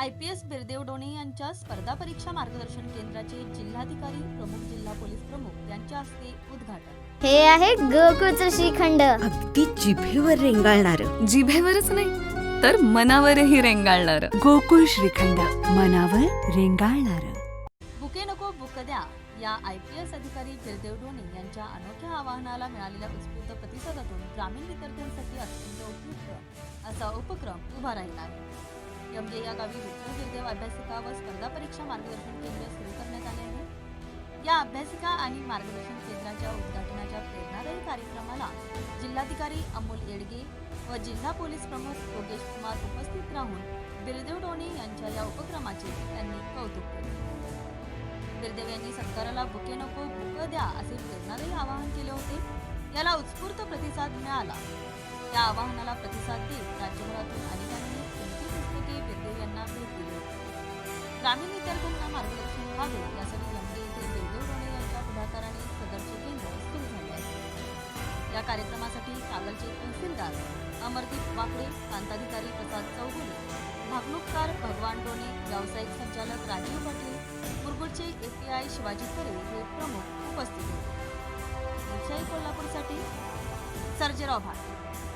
I P S Birdev Done यांच्या स्पर्धा परीक्षा मार्गदर्शन केंद्राचे जिल्हाधिकारी प्रमुख जिल्हा पोलीस प्रमुख यांच्या हस्ते उद्घाटन. हे आहे गोकुळचं श्रीखंड. अगदी जिभेवर रेंगाळणार. जिभेवरच नाही तर मनावरही रेंगाळणार. गोकुळ श्रीखंड मनावर रेंगाळणार. बुके नको बुक द्या. या आय पी एस अधिकारी बिरदेव डोणे यांच्या अनोख्या आवाहनाला मिळालेल्या उत्स्फूर्त प्रतिसादातून ग्रामीण विद्यार्थ्यांसाठी अत्यंत उपयुक्त असा उपक्रम उभा राहिला आहे. यमगे या गावी विठ्ठल गिरदेव अभ्यासिका व स्पर्धा परीक्षा मार्गदर्शन केंद्र सुरू करण्यात आले आहे. या अभ्यासिका आणि मार्गदर्शन केंद्राच्या उद्घाटनाच्या प्रेरणादायी कार्यक्रमाला जिल्हाधिकारी अमोल येडगे व जिल्हा पोलीस प्रमुख योगेश कुमार उपस्थित राहून बिरदेव डोणे यांच्या या उपक्रमाचे त्यांनी कौतुक केले. बिरदेव यांनी सत्काराला बुके नको बुक द्या असे प्रेरणादायी आवाहन केले होते. याला उत्स्फूर्त प्रतिसाद मिळाला. या आवाहनाला प्रतिसाद देत ग्रामीण विद्यार्थ्यांना मार्गदर्शन व्हावे यासाठी यमगे येथे देवदेव डोणे यांच्या पुढाकाराने सदरचे केंद्र सुरू झाले आहे. या कार्यक्रमासाठी कागलचे तहसीलदार अमरदीप वाकडे प्रांताधिकारी प्रसाद चौगुले भागणूककार भगवान डोणे व्यावसायिक संचालक राजीव पाटील मुरगुडचे एपीआय शिवाजी खरे हे प्रमुख उपस्थित होते. कोल्हापूरसाठी सर्जेराव भाट.